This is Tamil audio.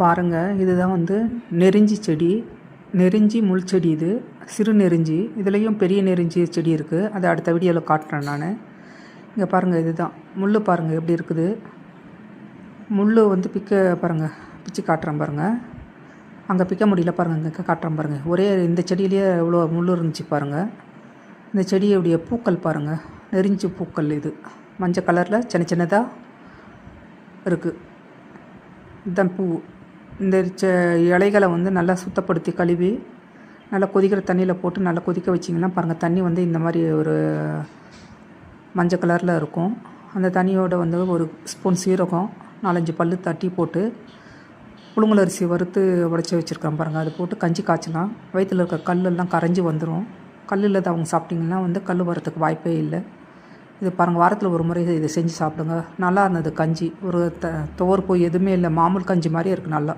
பாருங்கள் இதுதான் வந்து நெருஞ்சி செடி. நெருஞ்சி முள் செடி இது. சிறு நெருஞ்சி. இதுலேயும் பெரிய நெருஞ்சி செடி இருக்குது அதை அடுத்த வீடியோவில் காட்டுறேன் நான். இங்கே பாருங்கள் இதுதான். முள் பாருங்கள் எப்படி இருக்குது. முள் வந்து பிக்க பாருங்கள் பிச்சு காட்டுறேன் பாருங்கள் அங்கே பிக்க முடியல பாருங்கள் இங்கே காட்டுறேன் பாருங்கள் ஒரே இந்த செடியிலேயே எவ்வளோ முள் இருந்துச்சு பாருங்கள் இந்த செடியுடைய பூக்கள் பாருங்கள் நெருஞ்சி பூக்கள் இது. மஞ்சள் கலரில் சின்ன சின்னதாக இருக்குது இதுதான் பூ இந்த ச இலைகளை வந்து நல்லா சுத்தப்படுத்தி கழுவி நல்லா கொதிக்கிற தண்ணியில் போட்டு நல்லா கொதிக்க வச்சிங்கன்னா பாருங்கள் தண்ணி வந்து இந்த மாதிரி ஒரு மஞ்சள் கலரில் இருக்கும். அந்த தண்ணியோட வந்து ஒரு ஸ்பூன் சீரகம் நாலஞ்சு பல்லு தட்டி போட்டு புழுங்கல் அரிசி வறுத்து உடச்சி வச்சுருக்கேன் பாருங்கள் அது போட்டு கஞ்சி காய்ச்சலாம். வயிற்றில் இருக்க கல்லெல்லாம் கரைஞ்சி வந்துடும் கல் இல்லாத அவங்க சாப்பிட்டிங்கன்னா வந்து கல் வரத்துக்கு வாய்ப்பே இல்லை. இது பாருங்கள் வாரத்தில் ஒரு முறை இதை செஞ்சு சாப்பிடுங்க. நல்லா இருந்தது கஞ்சி. ஒரு த துவர்ப்பு எதுவுமே இல்லை. மாமூல் கஞ்சி மாதிரியே இருக்குது நல்லா.